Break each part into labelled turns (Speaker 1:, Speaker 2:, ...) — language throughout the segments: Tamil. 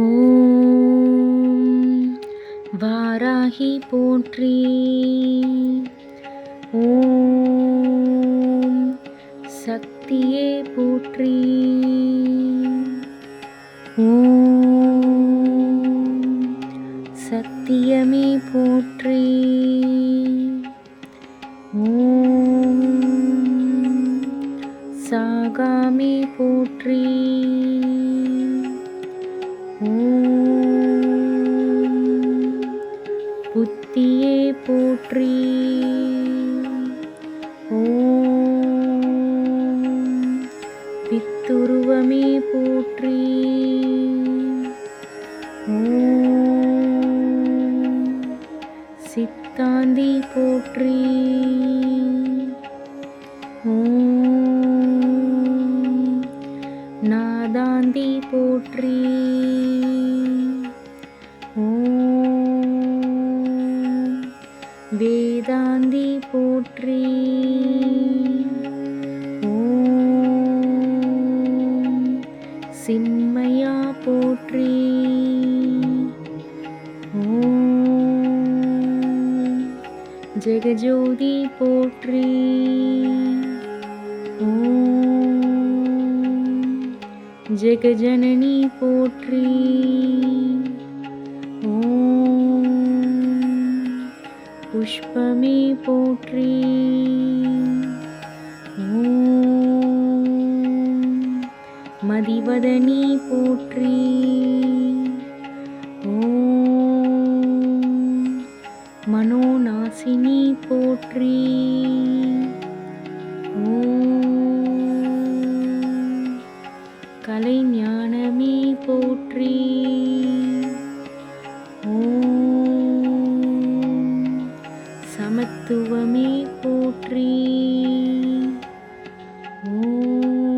Speaker 1: ஓம் வாராகி போற்றி. ஓம் சக்தியே போற்றி. ஓம் சத்தியமே போற்றி. ஓம் சாகாமே போற்றி. சித்தாந்தி போற்றி. நாதாந்தி போற்றி. வேதாந்தி போற்றி. சிம்மையா போற்றி. ஜெகஜோதி போற்றி. ஓம் ஜெகஜனனி போற்றி. ஓம் புஷ்பமே போற்றி. ஓம் மதிவதனி போற்றி. சமத்துவமே போற்றி. ஓம்.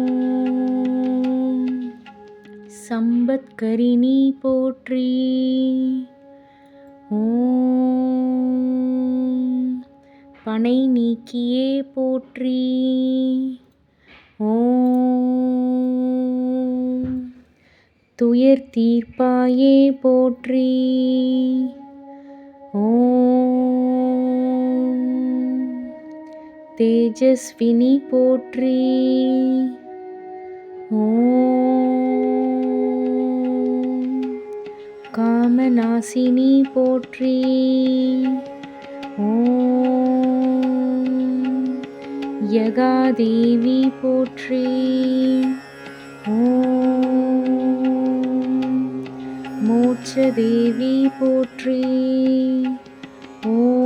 Speaker 1: சம்பத்கரிணி போற்றி. ஓம். பனை நீக்கியே போற்றி. ஓம். துயர் தீர்ப்பாயே போற்றி. ஓம். தேஜஸ்வினி போற்றி. காமநாசினி போற்றி. யகாதேவி போற்றி. மோட்சதேவி போற்றி. ஓ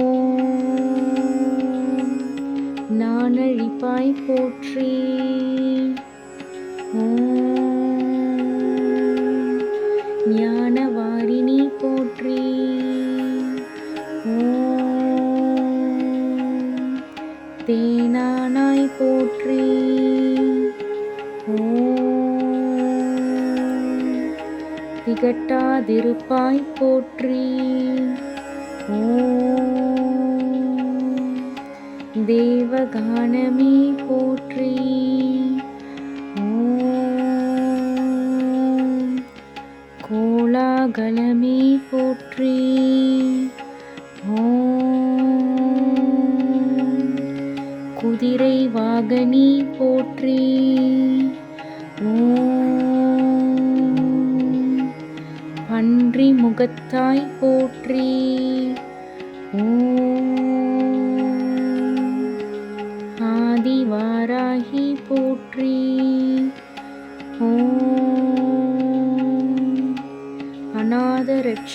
Speaker 1: நானழிப்பாய் போற்றி. ஞானவாரிணி போற்றி. தேனானாய் போற்றி. திகட்டாதிருப்பாய் போற்றி. ஓ தேவகானமே போற்றி. கோலாகலமே போற்றி. குதிரை வாகனி போற்றி. பன்றி முகத்தாய் போற்றி.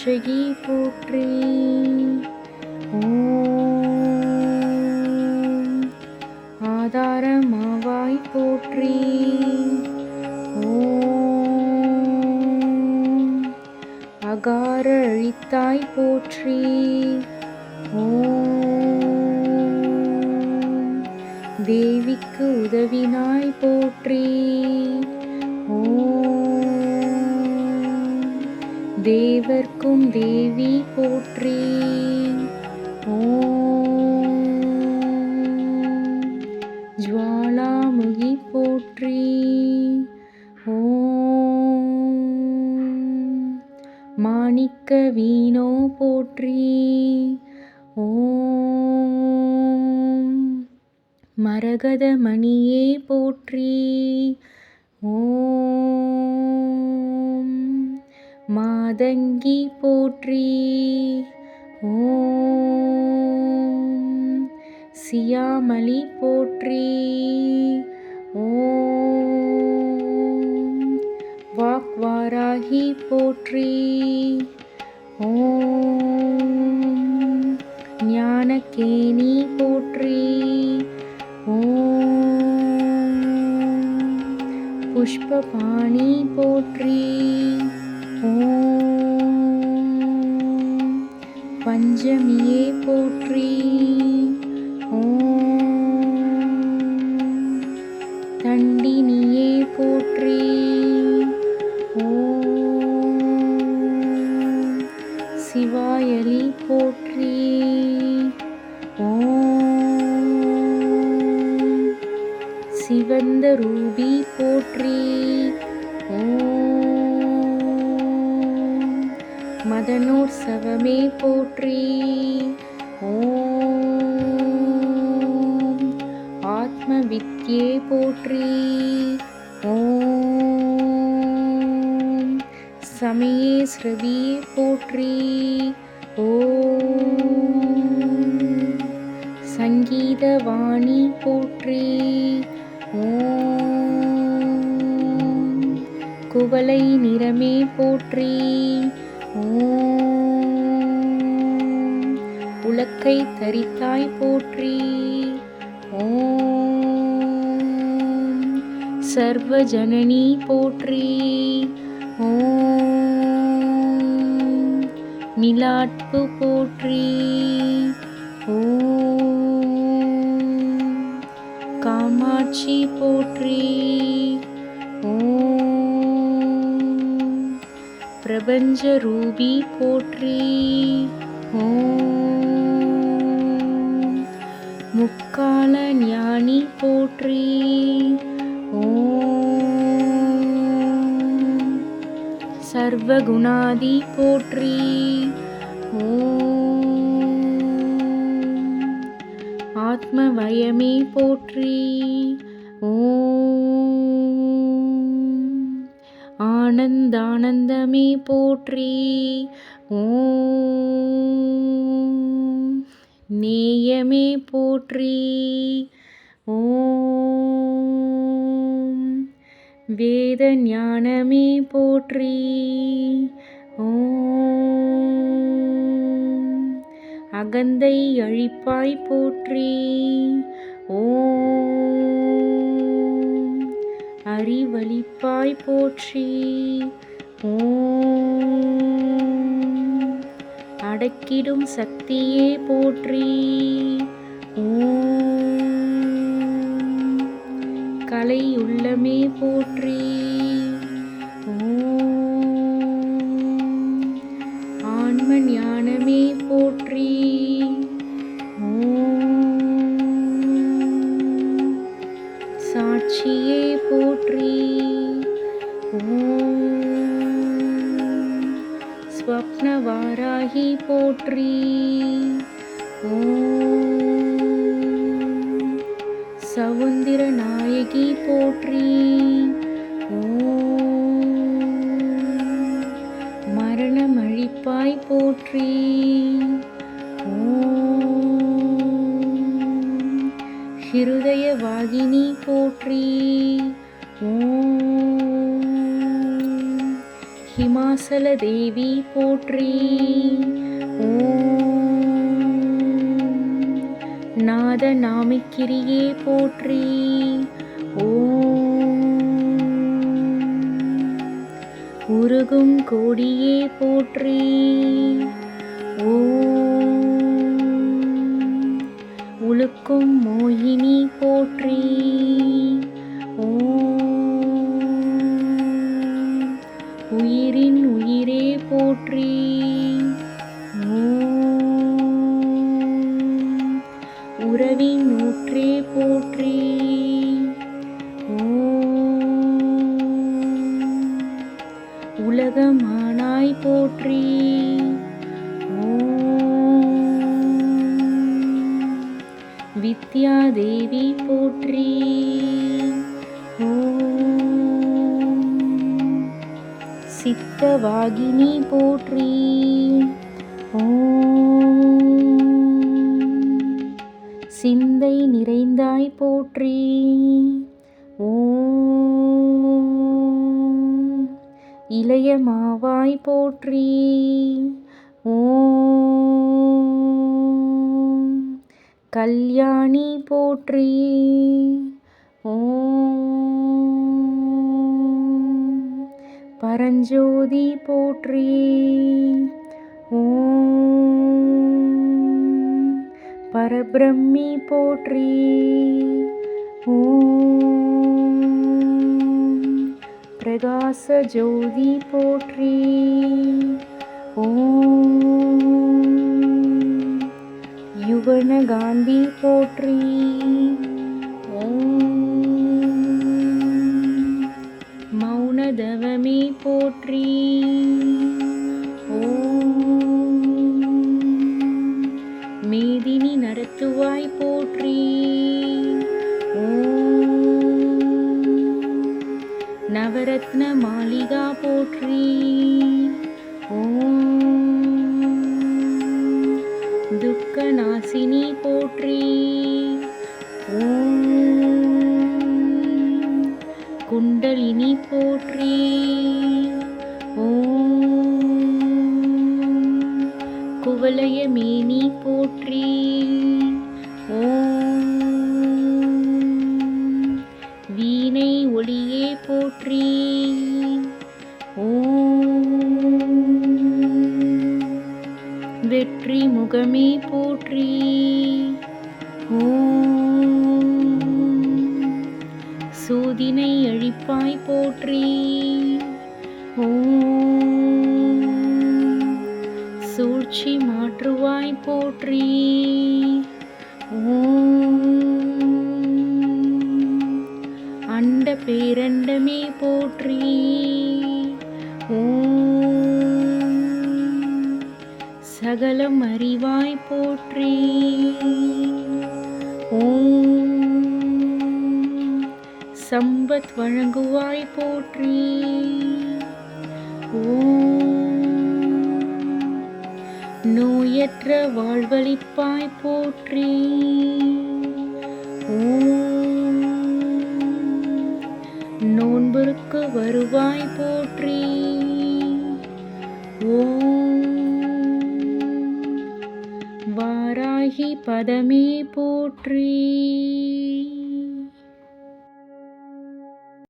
Speaker 1: அநாத போற்றி. ஓம். ஆதாரமாவாய் போற்றி. ஓம். அகார அழித்தாய் போற்றி. ஓம். தேவிக்கு உதவினாய் போற்றி. ஓம். போற்றும் தேவி போற்றி. ஜுவாலாமுகி போற்றி. ஓம் மாணிக்க வீணோ போற்றி. ஓம் மரகத மணியே போற்றி. ஓம் மாதங்கி போற்றி. ஓம் சியாமலி போற்றி. ஓம் வாக்வாராகி போற்றி. ஓம் ஞானகேணி போற்றி. ஓம் புஷ்பபாணி போற்றி. ஓம் பஞ்சமியே போற்றி ஓம் தண்டினியே போற்றி ஓம் சிவாயலி போற்றி ஓம் சிவந்த ரூபி போற்றி மதனோற்சவமே போற்றி. ஓம் ஆத்ம வித்யே போற்றி. ஓம் சமயே ஸ்ரவியே போற்றி. ஓம் சங்கீதவாணி போற்றி. ஓம் குவளை நிறமே போற்றி. உலக்கை தரித்தாய் போற்றி. ஓம். சர்வ ஜனனி போற்றி. ஓம். நிலாட்பு போற்றி. ஓம். காமாட்சி போற்றி. பிரபஞ்ச ரூபி போற்றி. ஓம். முக்கால ஞானி போற்றி. ஓம். சர்வகுணாதி போற்றி. ஓம். ஆத்மவயமே போற்றி. ஓம். போற்றி. ஓம். நேயமே போற்றி. ஓம். வேத ஞானமே போற்றி. ஓம். அகந்தை அழிப்பாய் போற்றி. ஓம். அறிவழிப்பாய் போற்றி. ஓம். அடக்கிடும் சக்தியே போற்றி. கலை உள்ளமே போற்றி. ஆன்ம ஞானமே போற்றி. சாட்சியே போற்றி. ஓம் ஸ்வப்னவாராகி போற்றி. ஓம் சவுந்திர நாயகி போற்றி. ஓம் மரணமழிப்பாய் போற்றி. ஓம் ஹிருதய வாகினி போற்றி. ஓம் ஹிமாசல தேவி போற்றி. நாத நாமிக்கிரியே போற்றி. உருகும் கோடியே போற்றி. ஓ உழுக்கும் மோகினி போற்றி. தேவி போற்றி. சித்தவாகினி போற்றி. சிந்தை நிறைந்தாய் போற்றி. இளைய மாவாய் போற்றி. ஓ கல்யாணி போற்றி. ஓம். பரஞ்சோதி போற்றி. ஓம். பரபிரம்மி போற்றி. ஓம். பிரகாச ஜோதி போற்றி. ஓம். யுவன காந்தி போற்றி. ஓம். மௌனதவமே போற்றி. மேதினி நடத்துவாய் போற்றி. நவரத்ன மாளிகா போற்றி. ஓம் துக்க நாசினி போற்றி. ஓம் குண்டலினி போற்றி. ஓம் குவலய மேனி போற்றி. ஓம் வீணை ஒளியே போற்றி. ஓம் வெற்றி முகமே போ போற்றி சோதினை அழிப்பாய் போற்றி. ஓம் சூழ்ச்சி மாற்றுவாய் போற்றி. ஓம் அண்ட பேரண்டமே போற்றி. ஓ சகலம் அறிவாய் போற்றி. ஓம் சம்பத் வழங்குவாய் போற்றி. ஓம் நோயற்ற வாழ்வளிப்பாய் போற்றி. ஓம் நோன்புருக்கு வருவாய் போற்றி. வாராகி பதமே போற்றி